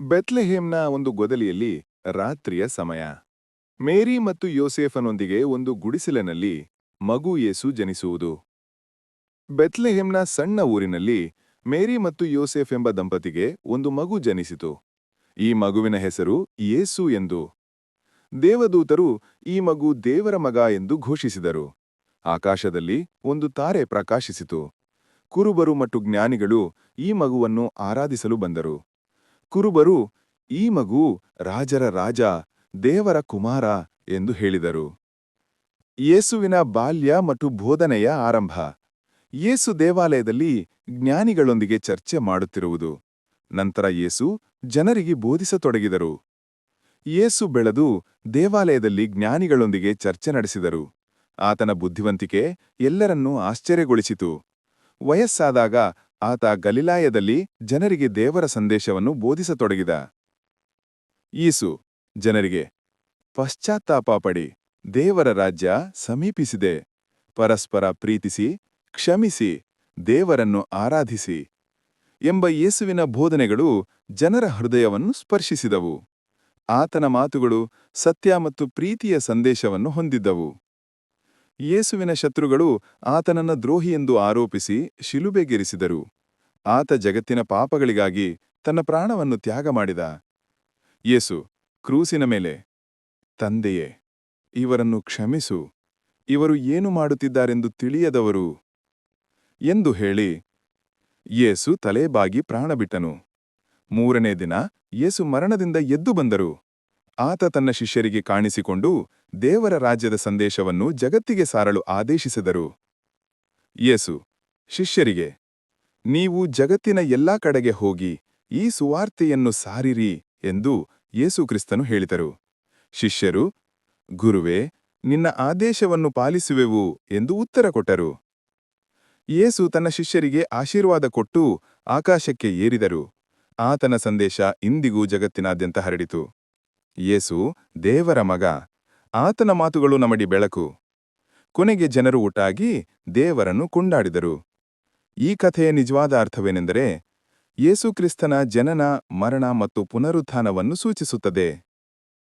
ಬೆತ್ಲೆಹೇಮ್ನ ಒಂದು ಗೊದಲಿಯಲ್ಲಿ ರಾತ್ರಿಯ ಸಮಯ. ಮೇರಿ ಮತ್ತು ಯೋಸೇಫನೊಂದಿಗೆ ಒಂದು ಗುಡಿಸಲಿನಲ್ಲಿ ಮಗು ಯೇಸು ಜನಿಸುವುದು. ಬೆತ್ಲೆಹೇಮ್ನ ಸಣ್ಣ ಊರಿನಲ್ಲಿ ಮೇರಿ ಮತ್ತು ಯೋಸೇಫ್ ಎಂಬ ದಂಪತಿಗೆ ಒಂದು ಮಗು ಜನಿಸಿತು. ಈ ಮಗುವಿನ ಹೆಸರು ಯೇಸು ಎಂದು. ದೇವದೂತರು ಈ ಮಗು ದೇವರ ಮಗ ಎಂದು ಘೋಷಿಸಿದರು. ಆಕಾಶದಲ್ಲಿ ಒಂದು ತಾರೆ ಪ್ರಕಾಶಿಸಿತು. ಕುರುಬರು ಮತ್ತು ಜ್ಞಾನಿಗಳು ಈ ಮಗುವನ್ನು ಆರಾಧಿಸಲು ಬಂದರು. ಕುರುಬರು, ಈ ಮಗು ರಾಜರ ರಾಜ, ದೇವರ ಕುಮಾರ ಎಂದು ಹೇಳಿದರು. ಯೇಸುವಿನ ಬಾಲ್ಯ ಮತ್ತು ಬೋಧನೆಯ ಆರಂಭ. ಯೇಸು ದೇವಾಲಯದಲ್ಲಿ ಜ್ಞಾನಿಗಳೊಂದಿಗೆ ಚರ್ಚೆ ಮಾಡುತ್ತಿರುವುದು. ನಂತರ ಯೇಸು ಜನರಿಗೆ ಬೋಧಿಸತೊಡಗಿದರು. ಯೇಸು ಬೆಳೆದು ದೇವಾಲಯದಲ್ಲಿ ಜ್ಞಾನಿಗಳೊಂದಿಗೆ ಚರ್ಚೆ ನಡೆಸಿದರು. ಆತನ ಬುದ್ಧಿವಂತಿಕೆ ಎಲ್ಲರನ್ನೂ ಆಶ್ಚರ್ಯಗೊಳಿಸಿತು. ವಯಸ್ಸಾದಾಗ ಆತ ಗಲಿಲಾಯದಲ್ಲಿ ಜನರಿಗೆ ದೇವರ ಸಂದೇಶವನ್ನು ಬೋಧಿಸತೊಡಗಿದ. ಈಸು ಜನರಿಗೆ, ಪಶ್ಚಾತ್ತಾಪ ಪಡಿ, ದೇವರ ರಾಜ್ಯ ಸಮೀಪಿಸಿದೆ. ಪರಸ್ಪರ ಪ್ರೀತಿಸಿ, ಕ್ಷಮಿಸಿ, ದೇವರನ್ನು ಆರಾಧಿಸಿ ಎಂಬ ಯೇಸುವಿನ ಬೋಧನೆಗಳು ಜನರ ಹೃದಯವನ್ನು ಸ್ಪರ್ಶಿಸಿದವು. ಆತನ ಮಾತುಗಳು ಸತ್ಯ ಮತ್ತು ಪ್ರೀತಿಯ ಸಂದೇಶವನ್ನು ಹೊಂದಿದ್ದವು. ಯೇಸುವಿನ ಶತ್ರುಗಳು ಆತನನ್ನ ದ್ರೋಹಿಯೆಂದು ಆರೋಪಿಸಿ ಶಿಲುಬೆಗೇರಿಸಿದರು. ಆತ ಜಗತ್ತಿನ ಪಾಪಗಳಿಗಾಗಿ ತನ್ನ ಪ್ರಾಣವನ್ನು ತ್ಯಾಗ ಮಾಡಿದ. ಯೇಸು, ಕ್ರೂಸಿನ ಮೇಲೆ, ತಂದೆಯೇ, ಇವರನ್ನು ಕ್ಷಮಿಸು. ಇವರು ಏನು ಮಾಡುತ್ತಿದ್ದಾರೆಂದು ತಿಳಿಯದವರು ಎಂದು ಹೇಳಿ, ಯೇಸು ತಲೆಬಾಗಿ ಪ್ರಾಣಬಿಟ್ಟನು. ಮೂರನೇ ದಿನ ಯೇಸು ಮರಣದಿಂದ ಎದ್ದು ಬಂದರು. ಆತ ತನ್ನ ಶಿಷ್ಯರಿಗೆ ಕಾಣಿಸಿಕೊಂಡು ದೇವರ ರಾಜ್ಯದ ಸಂದೇಶವನ್ನು ಜಗತ್ತಿಗೆ ಸಾರಲು ಆದೇಶಿಸಿದರು. ಯೇಸು, ಶಿಷ್ಯರಿಗೆ ನೀವು ಜಗತ್ತಿನ ಎಲ್ಲಾ ಕಡೆಗೆ ಹೋಗಿ ಈ ಸುವಾರ್ತೆಯನ್ನು ಸಾರಿರಿ ಎಂದು ಯೇಸುಕ್ರಿಸ್ತನು ಹೇಳಿದರು. ಶಿಷ್ಯರು, ಗುರುವೇ, ನಿನ್ನ ಆದೇಶವನ್ನು ಪಾಲಿಸುವೆವು ಎಂದು ಉತ್ತರ ಕೊಟ್ಟರು. ಯೇಸು ತನ್ನ ಶಿಷ್ಯರಿಗೆ ಆಶೀರ್ವಾದ ಕೊಟ್ಟು ಆಕಾಶಕ್ಕೆ ಏರಿದರು. ಆತನ ಸಂದೇಶ ಇಂದಿಗೂ ಜಗತ್ತಿನಾದ್ಯಂತ ಹರಡಿತು. ಯೇಸು, ದೇವರ ಮಗ, ಆತನ ಮಾತುಗಳು ನಮಡಿ ಬೆಳಕು. ಕೊನೆಗೆ ಜನರು ಒಟ್ಟಾಗಿ ದೇವರನ್ನು ಕೊಂಡಾಡಿದರು. ಈ ಕಥೆಯ ನಿಜವಾದ ಅರ್ಥವೇನೆಂದರೆ ಯೇಸುಕ್ರಿಸ್ತನ ಜನನ ಮರಣ ಮತ್ತು ಪುನರುತ್ಥಾನವನ್ನು ಸೂಚಿಸುತ್ತದೆ.